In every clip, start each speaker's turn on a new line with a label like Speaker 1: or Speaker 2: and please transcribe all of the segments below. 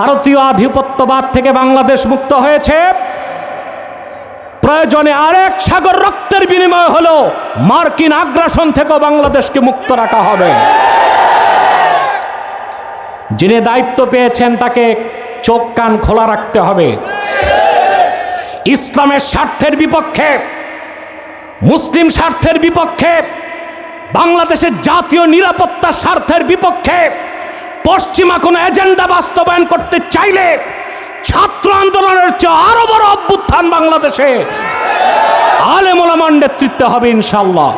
Speaker 1: ভারতীয় আধিপত্যবাদ থেকে বাংলাদেশ মুক্ত হয়েছে। প্রয়োজনে আরেক সাগর রক্তের বিনিময় হলো মার্কিন আগ্রাসন থেকেও বাংলাদেশকে মুক্ত রাখা হবে। যিনি দায়িত্ব পেয়েছেন তাকে চোখ কান খোলা রাখতে হবে। ইসলামের স্বার্থের বিপক্ষে, মুসলিম স্বার্থের বিপক্ষে, বাংলাদেশের জাতীয় নিরাপত্তা স্বার্থের বিপক্ষে পশ্চিমা কোনো এজেন্ডা বাস্তবায়ন করতে চাইলে ছাত্র আন্দোলনের চেয়ে আরও বড় অভ্যুত্থান বাংলাদেশে। আলেমোলামান নেতৃত্বে হবে ইনশাল্লাহ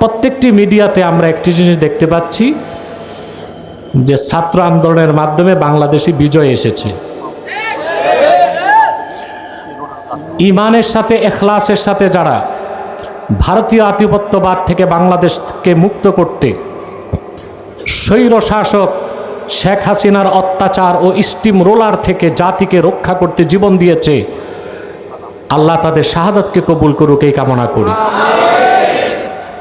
Speaker 1: প্রত্যেকটি মিডিয়াতে আমরা একটি জিনিস দেখতে পাচ্ছি, যে ছাত্র আন্দোলনের মাধ্যমে বাংলাদেশি বিজয় এসেছে। ইমানের সাথে, এখলাসের সাথে যারা ভারতীয় আধিপত্যবাদ থেকে বাংলাদেশকে মুক্ত করতে স্বৈর শাসক শেখ হাসিনার অত্যাচার ও স্টিম রোলার থেকে জাতিকে রক্ষা করতে জীবন দিয়েছে। আল্লাহ তাদের শাহাদতকে কবুল করুক, এই কামনা করি।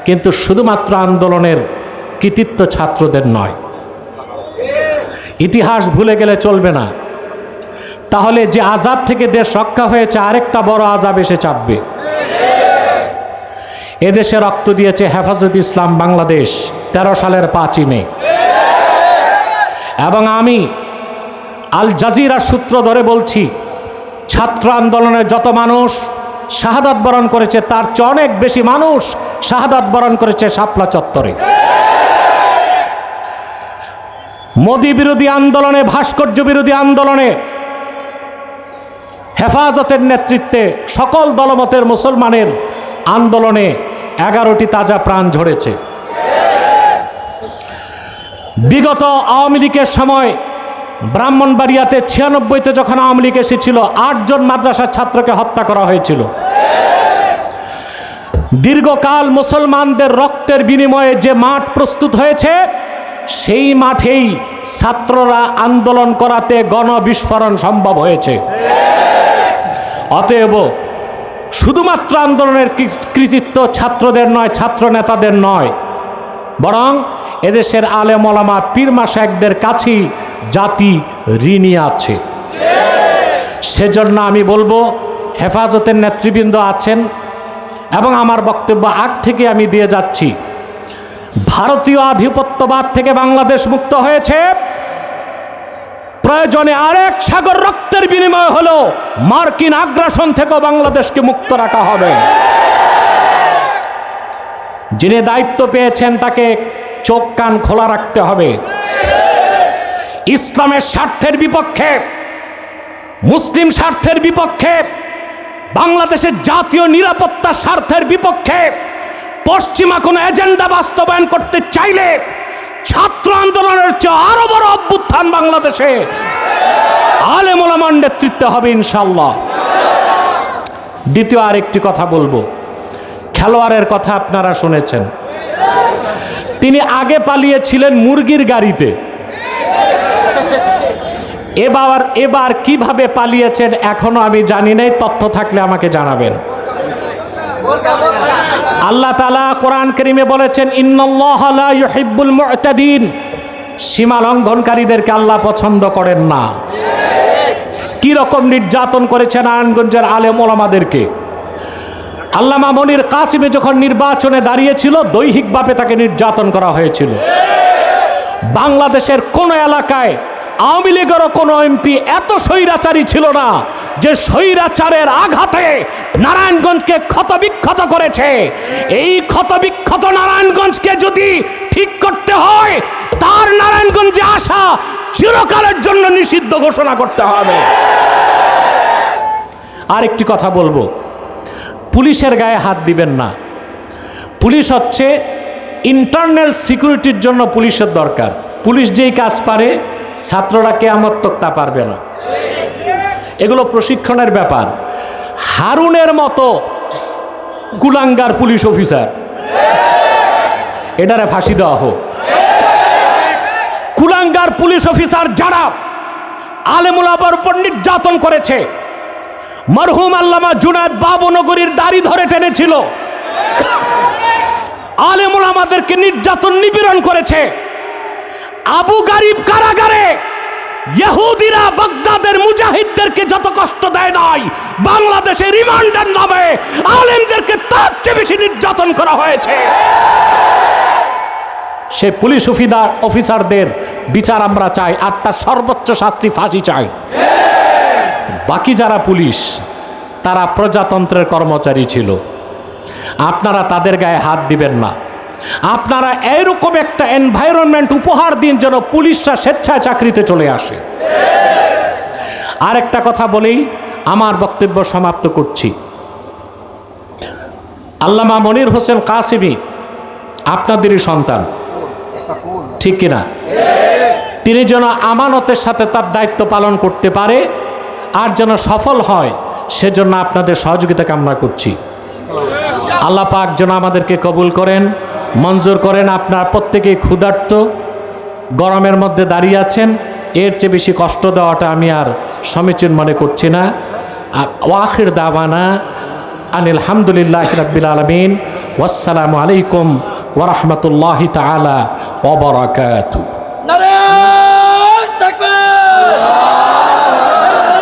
Speaker 1: কিন্তু শুধুমাত্র আন্দোলনের কৃতিত্ব ছাত্রদের নয়। ইতিহাস ভুলে গেলে চলবে না। তাহলে যে আজাব থেকে দেশ রক্ষা হয়েছে, আরেকটা বড় আজাব এসে চাপবে। এদেশে রক্ত দিয়েছে হেফাজত ইসলাম বাংলাদেশ। তেরো সালের পাঁচই মে। এবং আমি আল জাজিরা সূত্র ধরে বলছি, ছাত্র আন্দোলনে যত মানুষ শাহাদাত বরণ করেছে, তার চেয়ে অনেক বেশি মানুষ শাহাদাত বরণ করেছে শাপলা চত্বরে। মোদী বিরোধী আন্দোলনে, ভাস্কর্য বিরোধী আন্দোলনে হেফাজতের নেতৃত্বে সকল দলমতের মুসলমানের আন্দোলনে এগারোটি তাজা প্রাণ ঝরেছে। বিগত আওয়ামী লীগের সময় ব্রাহ্মণবাড়িয়াতে ছিয়ানব্বইতে যখন আওয়ামী লীগ এসেছিল, আটজন মাদ্রাসার ছাত্রকে হত্যা করা হয়েছিল। দীর্ঘকাল মুসলমানদের রক্তের বিনিময়ে যে মাঠ প্রস্তুত হয়েছে, সেই মাঠেই ছাত্ররা আন্দোলন করাতে গণবিস্ফোরণ সম্ভব হয়েছে। অতএব শুধুমাত্র আন্দোলনের কৃতিত্ব ছাত্রদের নয় ছাত্র নেতাদের নয়, বরং এদেশের আলেমলামা পীরমা শেখদের কাছেই জাতি ঋণী আছে। সেজন্য আমি বলব, হেফাজতের নেতৃবৃন্দ আছেন এবং আমার বক্তব্য আগ থেকে আমি দিয়ে যাচ্ছি। ভারতীয় আধিপত্যবাদ থেকে বাংলাদেশ মুক্ত হয়েছে। প্রয়োজনে আরেক সাগর রক্তের বিনিময় হলো মার্কিন আগ্রাসন থেকেও বাংলাদেশকে মুক্ত রাখা হবে। যিনি দায়িত্ব পেয়েছেন তাকে চোখ কান খোলা রাখতে হবে। ইসলামের স্বার্থের বিপক্ষে, মুসলিম স্বার্থের বিপক্ষে, বাংলাদেশের জাতীয় নিরাপত্তা স্বার্থের বিপক্ষে পশ্চিমা কোনো এজেন্ডা বাস্তবায়ন করতে চাইলে ছাত্র আন্দোলনের চেয়ে আরও বড় অভ্যুত্থান বাংলাদেশে। আলেমোলামান নেতৃত্বে হবে ইনশাল্লাহ দ্বিতীয় আরেকটি কথা বলব। খেলোয়াড়ের কথা আপনারা শুনেছেন। তিনি আগে পালিয়েছিলেন মুরগির গাড়িতে। এবার এবার কীভাবে পালিয়েছেন এখনও আমি জানি নাই, তথ্য থাকলে আমাকে জানাবেন। আল্লাহ তালা কোরআন করিমে বলেছেন, ইন্নাল্লাহ লা ইউহিব্বুল মু'তাদিন। সীমা লঙ্ঘনকারীদেরকে আল্লাহ পছন্দ করেন না। কি রকম নির্যাতন করেছেন নারায়ণগঞ্জের আলেম ওলামাদেরকে। আল্লামা মনির কাসিমে যখন নির্বাচনে দাঁড়িয়েছিল, দৈহিকভাবে তাকে নির্যাতন করা হয়েছিল। বাংলাদেশের কোন এলাকায় আওয়ামী লীগেরও কোনো এমপি এত স্বৈরাচারী ছিল না যে স্বৈরাচারের আঘাতে নারায়ণগঞ্জকে ক্ষতবিক্ষত করেছে। এই ক্ষতবিক্ষত নারায়ণগঞ্জকে যদি ঠিক করতে হয়, তার নারায়ণগঞ্জে আসা চিরকালের জন্য নিষিদ্ধ ঘোষণা করতে হবে। আরেকটি কথা বলব। পুলিশের গায়ে হাত দিবেন না। পুলিশ হচ্ছে ইন্টারনাল সিকিউরিটির জন্য পুলিশের দরকার। পুলিশ যেই কাজ পারে, ছাত্ররা তক তা পারবে না। এগুলো প্রশিক্ষণের ব্যাপার। হারুনের মতো কুলাঙ্গার পুলিশ অফিসার। এটারে ফাঁসি দেওয়া হোক। কুলাঙ্গার পুলিশ অফিসার যারা আলেমুলাবার উপর নির্যাতন করেছে মরহুম আল্লামা জুনায়দ বাবনগরীর দাড়ি ধরে টেনেছিল। আলেমুল আমাদেরকে নির্যাতন নিপীড়ন করেছে। আবু গারিব কারাগারে ইহুদিরা বাগদাদের মুজাহিদদেরকে যত কষ্ট দেয় নাই, বাংলাদেশে রিমান্ডের নামে আলেমদেরকে তার চেয়ে বেশি নির্যাতন করা হয়েছে। সে পুলিশ অফিদার অফিসারদের বিচার আমরা চাই, আর তার সর্বোচ্চ শাস্তি ফাঁসি চাই। বাকি যারা পুলিশ, তারা প্রজাতন্ত্রের কর্মচারী ছিল। আপনারা তাদের গায়ে হাত দিবেন না। আপনারা এইরকম একটা এনভায়রনমেন্ট উপহার দিন যেন পুলিশরা স্বেচ্ছায় চাকরিতে চলে আসে। আর একটা কথা বলেই আমার বক্তব্য সমাপ্ত করছি। আল্লামা মনির হোসেন কাসিমি আপনাদেরই সন্তান। ঠিক কিনা? তিনি যেন আমানতের সাথে তার দায়িত্ব পালন করতে পারে আর যেন সফল হয়, সেজন্য আপনাদের সহযোগিতা কামনা করছি। আল্লাহ পাক যেন আমাদেরকে কবুল করেন, মঞ্জুর করেন, আপনার প্রত্যেকেই ক্ষুধার্ত, গরমের মধ্যে দাঁড়িয়ে আছেন, এর চেয়ে বেশি কষ্ট দেওয়াটা আমি আর সমীচীন মনে করছি না। ওয়াখির দাওয়ানা আনিল হামদুলিল্লাহ রাব্বিল আলমিন। ওয়াসসালামু আলাইকুম ওরহমতুল্লাহ তালা ওবরাকাতু